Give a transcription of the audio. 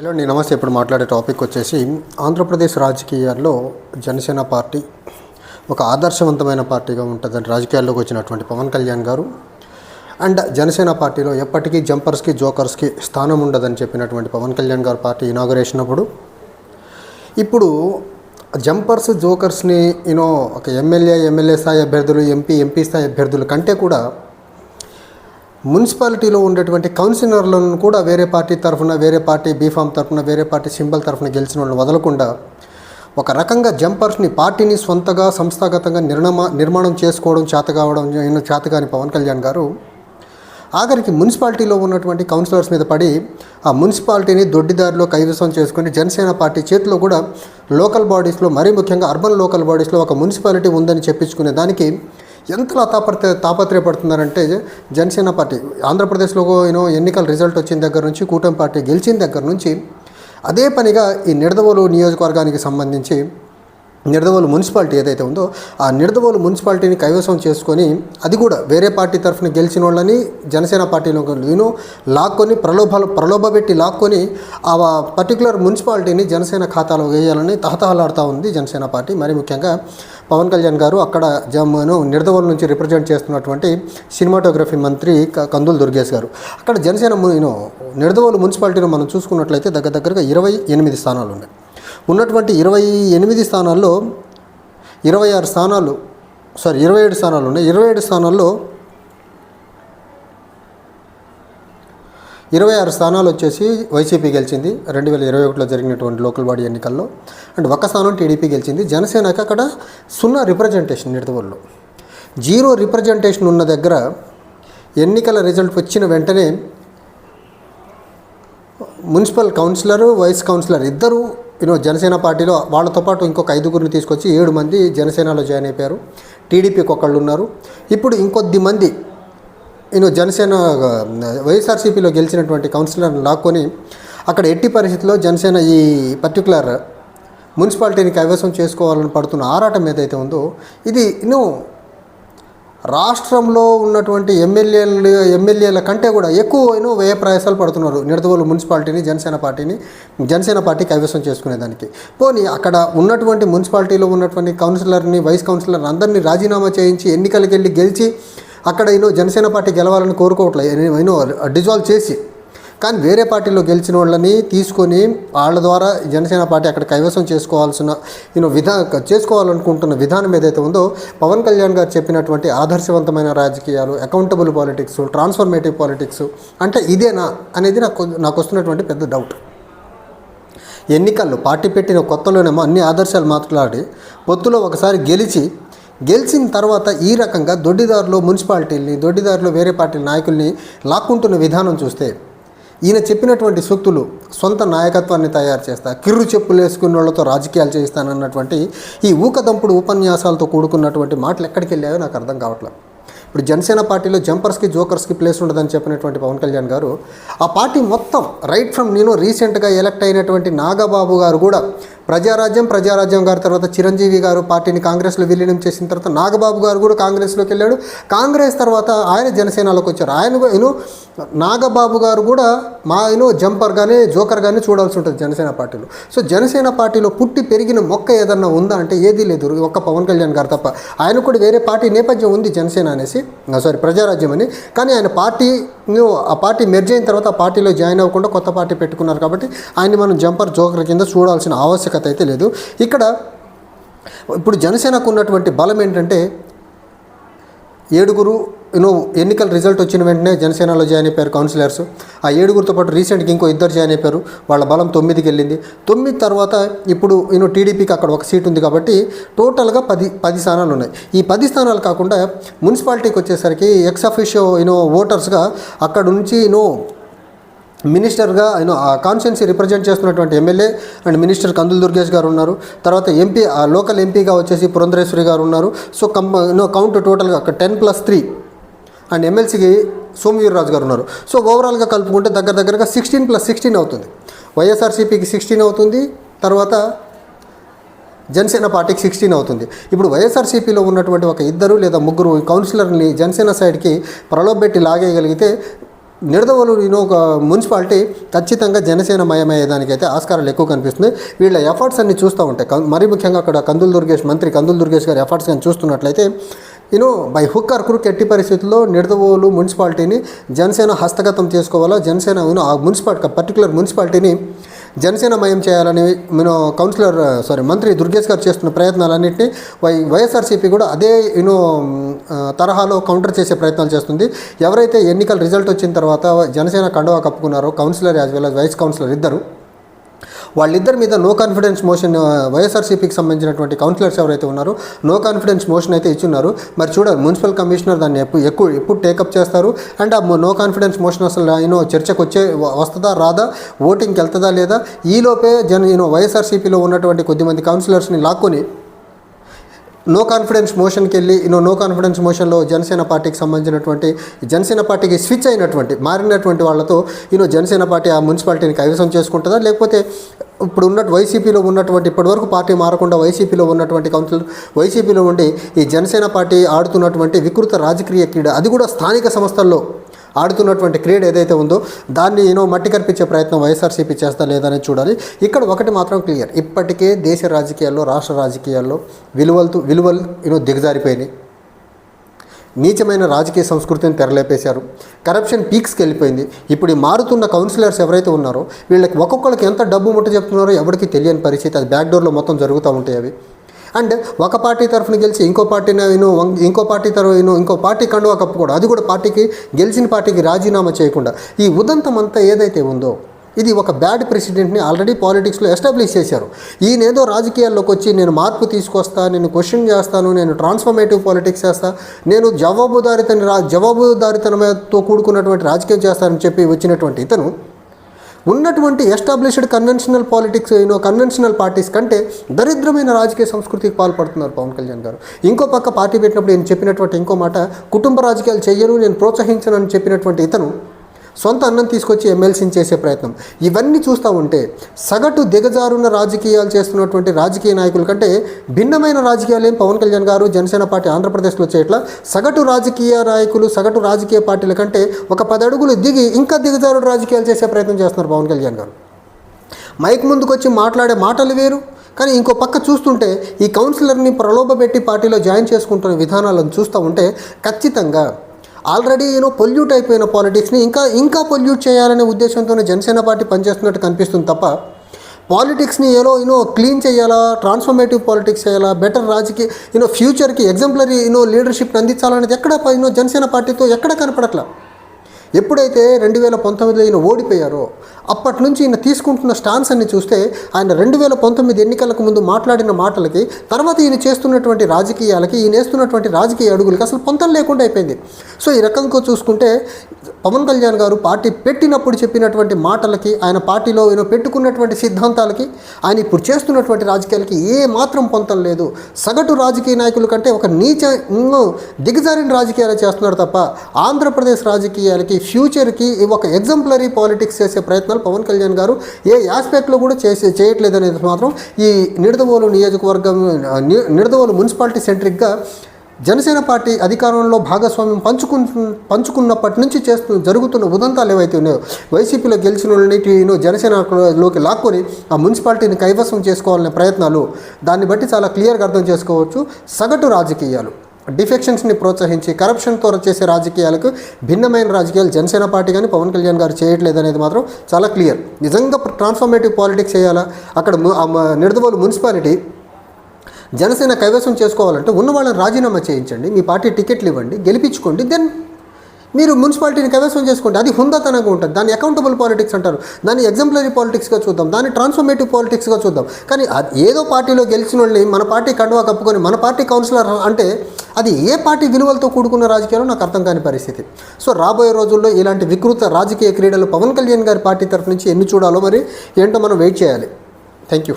Hello నేను నమస్తే. ఇప్పుడు మాట్లాడే టాపిక్ వచ్చేసి ఆంధ్రప్రదేశ్ రాజకీయాల్లో జనసేన పార్టీ ఒక ఆదర్శవంతమైన పార్టీగా ఉంటుందని రాజకీయాల్లోకి వచ్చినటువంటి పవన్ కళ్యాణ్ గారు. అండ్ జనసేన పార్టీలో ఎప్పటికీ జంపర్స్కి జోకర్స్కి స్థానం ఉండదని చెప్పినటువంటి పవన్ కళ్యాణ్ గారు పార్టీ ఇనాగరేషన్ అప్పుడు. ఇప్పుడు జంపర్స్ జోకర్స్ని యూనో ఒక ఎమ్మెల్యే ఎమ్మెల్యే స్థాయి అభ్యర్థులు ఎంపీ ఎంపీ స్థాయి అభ్యర్థుల కంటే కూడా మున్సిపాలిటీలో ఉండేటువంటి కౌన్సిలర్లను కూడా వేరే పార్టీ తరఫున వేరే పార్టీ బీఫామ్ తరఫున వేరే పార్టీ సింబల్ తరఫున గెలిచిన వాళ్ళని వదలకుండా ఒక రకంగా జంపర్స్ని పార్టీని సొంతగా సంస్థాగతంగా నిర్ణమ నిర్మాణం చేసుకోవడం చేత కావడం చేతగాని పవన్ కళ్యాణ్ గారు ఆఖరికి మున్సిపాలిటీలో ఉన్నటువంటి కౌన్సిలర్స్ మీద పడి ఆ మున్సిపాలిటీని దొడ్డిదారిలో కైవసం చేసుకుని జనసేన పార్టీ చేతిలో కూడా లోకల్ బాడీస్లో మరీ ముఖ్యంగా అర్బన్ లోకల్ బాడీస్లో ఒక మున్సిపాలిటీ ఉందని చెప్పించుకునే దానికి ఎంతలా తాపత్ర తాపత్రయపడుతున్నారంటే జనసేన పార్టీ ఆంధ్రప్రదేశ్లో యూనో ఎన్నికల రిజల్ట్ వచ్చిన దగ్గర నుంచి కూటమి పార్టీ గెలిచిన దగ్గర నుంచి అదే పనిగా ఈ నిడదవోలు నియోజకవర్గానికి సంబంధించి నిడదవోలు మున్సిపాలిటీ ఏదైతే ఉందో ఆ నిడదవోలు మున్సిపాలిటీని కైవసం చేసుకొని అది కూడా వేరే పార్టీ తరఫున గెలిచిన వాళ్ళని జనసేన పార్టీలో నేను లాక్కొని ప్రలోభాలు ప్రలోభపెట్టి లాక్కొని ఆ పర్టికులర్ మున్సిపాలిటీని జనసేన ఖాతాలో వేయాలని తహతహలాడుతూ ఉంది జనసేన పార్టీ. మరి ముఖ్యంగా పవన్ కళ్యాణ్ గారు అక్కడ జమ్మను నిడదవోలు నుంచి రిప్రజెంట్ చేస్తున్నటువంటి సినిమాటోగ్రఫీ మంత్రి కందులు దుర్గేష్ గారు. అక్కడ జనసేన నేను యూనో నిడదవోలు మున్సిపాలిటీలో మనం చూసుకున్నట్లయితే దగ్గర దగ్గరగా ఇరవై ఎనిమిది స్థానాలు ఉన్నాయి ఉన్నటువంటి ఇరవై ఎనిమిది స్థానాల్లో ఇరవై ఆరు స్థానాలు సారీ ఇరవై ఏడు స్థానాలు ఉన్నాయి. ఇరవై ఏడు స్థానాల్లో ఇరవై ఆరు స్థానాలు వచ్చేసి వైసీపీ గెలిచింది. రెండు వేల ఇరవై ఒకటిలో జరిగినటువంటి లోకల్ బాడీ ఎన్నికల్లో. అండ్ ఒక స్థానం టీడీపీ గెలిచింది. జనసేనకి అక్కడ సున్నా రిప్రజెంటేషన్ నిడదవోల్లో జీరో రిప్రజెంటేషన్ ఉన్న దగ్గర ఎన్నికల రిజల్ట్ వచ్చిన వెంటనే మున్సిపల్ కౌన్సిలర్ వైస్ కౌన్సిలర్ ఇద్దరు యూనో జనసేన పార్టీలో వాళ్ళతో పాటు ఇంకొక ఐదుగురిని తీసుకొచ్చి ఏడు మంది జనసేనలో జాయిన్ అయిపోయారు. టీడీపీకి ఒకళ్ళు ఉన్నారు. ఇప్పుడు ఇంకొద్ది మంది యూనో జనసేన వైఎస్ఆర్సీపీలో గెలిచినటువంటి కౌన్సిలర్ని లాక్కొని అక్కడ ఎట్టి పరిస్థితుల్లో జనసేన ఈ పర్టికులర్ మున్సిపాలిటీని కైవసం చేసుకోవాలని పడుతున్న ఆరాటం ఏదైతే ఉందో ఇది ఇన్నో రాష్ట్రంలో ఉన్నటువంటి ఎమ్మెల్యేలు ఎమ్మెల్యేల కంటే కూడా ఎక్కువ వ్యయ ప్రయాసాలు పడుతున్నారు. నిడదవోలు మున్సిపాలిటీని జనసేన పార్టీని జనసేన పార్టీ కైవసం చేసుకునేదానికి. పోనీ అక్కడ ఉన్నటువంటి మున్సిపాలిటీలో ఉన్నటువంటి కౌన్సిలర్ని వైస్ కౌన్సిలర్ అందరినీ రాజీనామా చేయించి ఎన్నికలకు వెళ్ళి గెలిచి అక్కడ ఈయన జనసేన పార్టీ గెలవాలని కోరుకోవట్లేదు ఈయన డిజాల్వ్ చేసి కానీ వేరే పార్టీలో గెలిచిన వాళ్ళని తీసుకొని వాళ్ళ ద్వారా జనసేన పార్టీ అక్కడ కైవసం చేసుకోవాల్సిన యూనో విధా చేసుకోవాలనుకుంటున్న విధానం ఏదైతే ఉందో పవన్ కళ్యాణ్ గారు చెప్పినటువంటి ఆదర్శవంతమైన రాజకీయాలు అకౌంటబుల్ పాలిటిక్స్ ట్రాన్స్ఫర్మేటివ్ పాలిటిక్స్ అంటే ఇదేనా అనేది నాకు నాకు వస్తున్నటువంటి పెద్ద డౌట్ ఎన్నికల్లో పార్టీ పెట్టిన కొత్తలోనేమో అన్ని ఆదర్శాలు మాట్లాడి పొత్తులో ఒకసారి గెలిచి గెలిచిన తర్వాత ఈ రకంగా దొడ్డిదారులు మున్సిపాలిటీలని దొడ్డిదారులు వేరే పార్టీ నాయకుల్ని లాక్కుంటున్న విధానం చూస్తే ఈయన చెప్పినటువంటి సూక్తులు సొంత నాయకత్వాన్ని తయారు చేస్తా కిర్రు చెప్పులు వేసుకున్న వాళ్ళతో రాజకీయాలు చేస్తానన్నటువంటి ఈ ఊకదంపుడు ఉపన్యాసాలతో కూడుకున్నటువంటి మాటలు ఎక్కడికి వెళ్ళాయో నాకు అర్థం కావట్లేదు. ఇప్పుడు జనసేన పార్టీలో జంపర్స్కి జోకర్స్కి ప్లేస్ ఉండదని చెప్పినటువంటి పవన్ కళ్యాణ్ గారు ఆ పార్టీ మొత్తం రైట్ ఫ్రమ్ నేను రీసెంట్గా ఎలక్ట్ అయినటువంటి నాగబాబు గారు కూడా ప్రజారాజ్యం ప్రజారాజ్యం గారి తర్వాత చిరంజీవి గారు పార్టీని కాంగ్రెస్లో విలీనం చేసిన తర్వాత నాగబాబు గారు కూడా కాంగ్రెస్లోకి వెళ్ళాడు. కాంగ్రెస్ తర్వాత ఆయన జనసేనలోకి వచ్చారు. ఆయన యూనో నాగబాబు గారు కూడా మా యూనో జంపర్గానే జోకర్గానే చూడాల్సి ఉంటుంది జనసేన పార్టీలో. సో జనసేన పార్టీలో పుట్టి పెరిగిన మొక్క ఏదన్నా ఉందా అంటే ఏదీ లేదు. ఒక్క పవన్ కళ్యాణ్ గారు తప్ప. ఆయన కూడా వేరే పార్టీ నేపథ్యం ఉంది జనసేన అనేసి. సారీ ప్రజారాజ్యం అని. కానీ ఆయన పార్టీ నువ్వు ఆ పార్టీ మెర్జ్ అయిన తర్వాత ఆ పార్టీలో జాయిన్ అవ్వకుండా కొత్త పార్టీ పెట్టుకున్నారు కాబట్టి ఆయన్ని మనం జంపర్ జోకర్ కింద చూడాల్సిన ఆవశ్యకత అయితే లేదు. ఇక్కడ ఇప్పుడు జనసేనకు ఉన్నటువంటి బలం ఏంటంటే ఏడుగురు యూనో ఎన్నికల రిజల్ట్ వచ్చిన వెంటనే జనసేనలో జాయిన్ అయిపోయారు కౌన్సిలర్స్ ఆ ఏడుగురితో పాటు రీసెంట్గా ఇంకో ఇద్దరు జాయిన్ అయిపోయారు. వాళ్ళ బలం తొమ్మిదికి వెళ్ళింది. తొమ్మిది తర్వాత ఇప్పుడు యూనో టీడీపీకి అక్కడ ఒక సీట్ ఉంది కాబట్టి టోటల్గా పది పది స్థానాలు ఉన్నాయి. ఈ పది స్థానాలు కాకుండా మున్సిపాలిటీకి వచ్చేసరికి ఎక్స్ అఫిషియో యూనో ఓటర్స్గా అక్కడ నుంచి యూనో మినిస్టర్గా ఆయన ఆ కాన్స్టిట్యున్సీ రిప్రజెంట్ చేస్తున్నటువంటి MLA and minister Kandula Durgesh garu ఉన్నారు. తర్వాత ఎంపీ ఆ లోకల్ ఎంపీగా వచ్చేసి పురంధరేశ్వరి గారు ఉన్నారు. సో కం నో కౌంట్ టోటల్గా ఒక టెన్ ప్లస్ త్రీ అండ్ ఎమ్మెల్సీకి సోమవీర్రాజు గారు ఉన్నారు. సో ఓవరాల్గా కలుపుకుంటే దగ్గర దగ్గరగా సిక్స్టీన్ ప్లస్ సిక్స్టీన్ అవుతుంది. వైఎస్ఆర్సీపీకి సిక్స్టీన్ అవుతుంది. తర్వాత జనసేన పార్టీకి సిక్స్టీన్ అవుతుంది. ఇప్పుడు వైఎస్ఆర్సీపీలో ఉన్నటువంటి ఒక ఇద్దరు లేదా ముగ్గురు కౌన్సిలర్ని జనసేన సైడ్కి ప్రలోభపెట్టి లాగేయగలిగితే నిడదవోలు నేను ఒక మున్సిపాలిటీ ఖచ్చితంగా జనసేన మయమయ్యేదానికైతే ఆస్కారాలు ఎక్కువ కనిపిస్తుంది వీళ్ళ ఎఫర్ట్స్ అన్ని చూస్తూ ఉంటాయి కం- మరీ ముఖ్యంగా అక్కడ కందులు దుర్గేష్ మంత్రి కందులు దుర్గేష్ గారి ఎఫర్ట్స్ కానీ చూస్తున్నట్లయితే యూనో బై హుక్ అర్కురు ఎట్టి పరిస్థితుల్లో నిడదవోలు మున్సిపాలిటీని జనసేన హస్తగతం చేసుకోవాలా? జనసేన యూనో ఆ మున్సిపాలిటీ పర్టికులర్ మున్సిపాలిటీని జనసేన మయం చేయాలని నేను కౌన్సిలర్ సారీ మంత్రి దుర్గేష్ గారు చేస్తున్న ప్రయత్నాలన్నింటినీ వై వైఎస్ఆర్సీపీ కూడా అదే యూనో తరహాలో కౌంటర్ చేసే ప్రయత్నాలు చేస్తుంది. ఎవరైతే ఎన్నికల రిజల్ట్ వచ్చిన తర్వాత జనసేన కండువా కప్పుకున్నారో councillor as well as vice councillor ఇద్దరు వాళ్ళిద్దరి మీద నో కాన్ఫిడెన్స్ మోషన్ వైఎస్ఆర్సీపీకి సంబంధించినటువంటి కౌన్సిలర్స్ ఎవరైతే ఉన్నారో నో కాన్ఫిడెన్స్ మోషన్ అయితే ఇచ్చున్నారు. మరి చూడాలి మున్సిపల్ కమిషనర్ దాన్ని ఎప్పుడు ఎక్కువ ఎప్పుడు టేకప్ చేస్తారు? అండ్ ఆ నో కాన్ఫిడెన్స్ మోషన్ అసలు ఈయనో చర్చకు వచ్చే వస్తుందా రాదా? ఓటింగ్కి వెళ్తుందా లేదా? ఈలోపే జన ఈయన వైఎస్ఆర్సీపీలో ఉన్నటువంటి కొద్దిమంది కౌన్సిలర్స్ని లాక్కొని నో కాన్ఫిడెన్స్ మోషన్కి వెళ్ళి నో నో కాన్ఫిడెన్స్ మోషన్లో జనసేన పార్టీకి సంబంధించినటువంటి జనసేన పార్టీకి స్విచ్ అయినటువంటి మారినటువంటి వాళ్ళతో ఈయన జనసేన పార్టీ ఆ మున్సిపాలిటీని కైవసం చేసుకుంటుందా? లేకపోతే ఇప్పుడు ఉన్నట్టు వైసీపీలో ఉన్నటువంటి ఇప్పటివరకు పార్టీ మారకుండా వైసీపీలో ఉన్నటువంటి కౌన్సిల్ వైసీపీలో ఉండి ఈ జనసేన పార్టీ ఆడుతున్నటువంటి వికృత రాజకీయ క్రీడ అది కూడా స్థానిక సంస్థల్లో ఆడుతున్నటువంటి క్రీడ ఏదైతే ఉందో దాన్ని ఏనో మట్టి కనిపించే ప్రయత్నం వైఎస్ఆర్సీపీ చేస్తా లేదనేది చూడాలి. ఇక్కడ ఒకటి మాత్రం క్లియర్ ఇప్పటికే దేశ రాజకీయాల్లో రాష్ట్ర రాజకీయాల్లో విలువలతో విలువలు యూనో దిగజారిపోయినాయి. నీచమైన రాజకీయ సంస్కృతిని తెరలేపేశారు. కరప్షన్ పీక్స్కి వెళ్ళిపోయింది. ఇప్పుడు ఈ మారుతున్న కౌన్సిలర్స్ ఎవరైతే ఉన్నారో వీళ్ళకి ఒక్కొక్కరికి ఎంత డబ్బు ముట్ట చెప్తున్నారో ఎవరికి తెలియని పరిస్థితి. అది బ్యాక్ డోర్లో మొత్తం జరుగుతూ ఉంటాయి అవి. అండ్ ఒక పార్టీ తరఫున గెలిచి ఇంకో పార్టీని నేను ఇంకో పార్టీ తరఫు ఇంకో పార్టీ కండువా కప్పుకోవడం అది కూడా పార్టీకి గెలిచిన పార్టీకి రాజీనామా చేయకుండా ఈ ఉదంతం అంతా ఏదైతే ఉందో ఇది ఒక బ్యాడ్ ప్రెసిడెంట్ని ఆల్రెడీ పాలిటిక్స్లో ఎస్టాబ్లిష్ చేశారు. ఈయనేదో రాజకీయాల్లోకి వచ్చి నేను మార్పు తీసుకొస్తా నేను క్వశ్చన్ చేస్తాను నేను ట్రాన్స్ఫర్మేటివ్ పాలిటిక్స్ చేస్తా నేను జవాబుదారితన రా జవాబుదారితనంతో కూడుకున్నటువంటి రాజకీయం చేస్తానని చెప్పి వచ్చినటువంటి ఇతను ఉన్నటువంటి established conventional politics you know conventional parties కంటే దరిద్రమైన రాజకీయ సంస్కృతికి పాల్పడుతున్నారు పవన్ కళ్యాణ్ గారు. ఇంకో పక్క పార్టీ పెట్టినప్పుడు నేను చెప్పినటువంటి ఇంకో మాట కుటుంబ రాజకీయాలు చేయను నేను ప్రోత్సహించను అని చెప్పినటువంటి ఇతను సొంత అన్నం తీసుకొచ్చి ఎమ్మెల్సీని చేసే ప్రయత్నం. ఇవన్నీ చూస్తూ ఉంటే సగటు దిగజారున్న రాజకీయాలు చేస్తున్నటువంటి రాజకీయ నాయకుల కంటే భిన్నమైన రాజకీయాలు ఏం పవన్ కళ్యాణ్ గారు జనసేన పార్టీ ఆంధ్రప్రదేశ్లో చేయట్లా సగటు రాజకీయ నాయకులు సగటు రాజకీయ పార్టీల కంటే ఒక పది అడుగులు దిగి ఇంకా దిగజారుడు రాజకీయాలు చేసే ప్రయత్నం చేస్తున్నారు పవన్ కళ్యాణ్ గారు. మైక్ ముందుకు వచ్చి మాట్లాడే మాటలు వేరు కానీ ఇంకో పక్క చూస్తుంటే ఈ కౌన్సిలర్ని ప్రలోభపెట్టి పార్టీలో జాయిన్ చేసుకుంటున్న విధానాలను చూస్తూ ఉంటే ఖచ్చితంగా ఆల్రెడీ యూనో పొల్యూట్ అయిపోయిన పాలిటిక్స్ని ఇంకా ఇంకా పొల్యూట్ చేయాలనే ఉద్దేశంతోనే జనసేన పార్టీ పనిచేస్తున్నట్టు కనిపిస్తుంది తప్ప పాలిటిక్స్ని ఏదో యూనో క్లీన్ చేయాలా ట్రాన్స్ఫర్మేటివ్ పాలిటిక్స్ చేయాలా బెటర్ రాజకీయ యూనో ఫ్యూచర్కి ఎగ్జాంపులరీ యూనో లీడర్షిప్ అందించాలనేది ఎక్కడ యూనో జనసేన పార్టీతో ఎక్కడ కనపడట్లా. ఎప్పుడైతే రెండు వేల పంతొమ్మిదిలో ఈయన ఓడిపోయారో అప్పటి నుంచి ఈయన తీసుకుంటున్న స్టాన్స్ అన్ని చూస్తే ఆయన రెండు వేల పంతొమ్మిది ఎన్నికలకు ముందు మాట్లాడిన మాటలకి తర్వాత ఈయన చేస్తున్నటువంటి రాజకీయాలకి ఈయన వేస్తున్నటువంటి రాజకీయ అడుగులకి అసలు పొంతం లేకుండా అయిపోయింది. సో ఈ రకంగా చూసుకుంటే పవన్ కళ్యాణ్ గారు పార్టీ పెట్టినప్పుడు చెప్పినటువంటి మాటలకి ఆయన పార్టీలో ఈయన పెట్టుకున్నటువంటి సిద్ధాంతాలకి ఆయన ఇప్పుడు చేస్తున్నటువంటి రాజకీయాలకి ఏ మాత్రం పొంతం లేదు. సగటు రాజకీయ నాయకుల కంటే ఒక నీచ దిగజారిన రాజకీయాలు చేస్తున్నారు తప్ప ఆంధ్రప్రదేశ్ రాజకీయాలకి ఫ్యూచర్కి ఒక ఎగ్జాంపులరీ పాలిటిక్స్ చేసే ప్రయత్నాలు పవన్ కళ్యాణ్ గారు ఏ ఆస్పెక్ట్లో కూడా చేసే చేయట్లేదు అనేది మాత్రం ఈ నిడదవోలు నియోజకవర్గం నిడదవోలు మున్సిపాలిటీ సెంట్రిక్గా జనసేన పార్టీ అధికారంలో భాగస్వామ్యం పంచుకు పంచుకున్నప్పటి నుంచి చేస్తు జరుగుతున్న ఉదంతాలు ఏవైతే ఉన్నాయో వైసీపీలో గెలిచిన వాళ్ళని జనసేనలోకి లాక్కొని ఆ మున్సిపాలిటీని కైవసం చేసుకోవాలనే ప్రయత్నాలు దాన్ని బట్టి చాలా క్లియర్గా అర్థం చేసుకోవచ్చు సగటు రాజకీయాలు. డిఫెక్షన్స్ని ప్రోత్సహించి కరప్షన్తో చేసే రాజకీయాలకు భిన్నమైన రాజకీయాలు జనసేన పార్టీ కానీ పవన్ కళ్యాణ్ గారు చేయట్లేదు అనేది మాత్రం చాలా క్లియర్ నిజంగా ట్రాన్స్ఫర్మేటివ్ పాలిటిక్స్ చేయాలా? అక్కడ నిడదవోలు మున్సిపాలిటీ జనసేన కైవసం చేసుకోవాలంటే ఉన్న వాళ్ళని రాజీనామా చేయించండి మీ పార్టీ టికెట్లు ఇవ్వండి గెలిపించుకోండి దెన్ మీరు మున్సిపాలిటీని కైవసం చేసుకోండి అది హుందాతనంగా ఉంటుంది. దాన్ని అకౌంటబుల్ పాలిటిక్స్ అంటారు. దాన్ని ఎగ్జాంపులరీ పాలిటిక్స్గా చూద్దాం. దాన్ని ట్రాన్స్ఫర్మేటివ్ పాలిటిక్స్గా చూద్దాం. కానీ అది ఏదో పార్టీలో గెలిచిన వాళ్ళని మన పార్టీ కండువా కప్పుకొని మన పార్టీ కౌన్సిలర్ అంటే అది ఏ పార్టీ విలువలతో కూడుకున్న రాజకీయాలు నాకు అర్థం కాని పరిస్థితి. సో రాబోయే రోజుల్లో ఇలాంటి వికృత రాజకీయ క్రీడలు పవన్ కళ్యాణ్ గారి పార్టీ తరఫు నుంచి ఎన్ని చూడాలో మరి ఏంటో మనం వెయిట్ చేయాలి. Thank you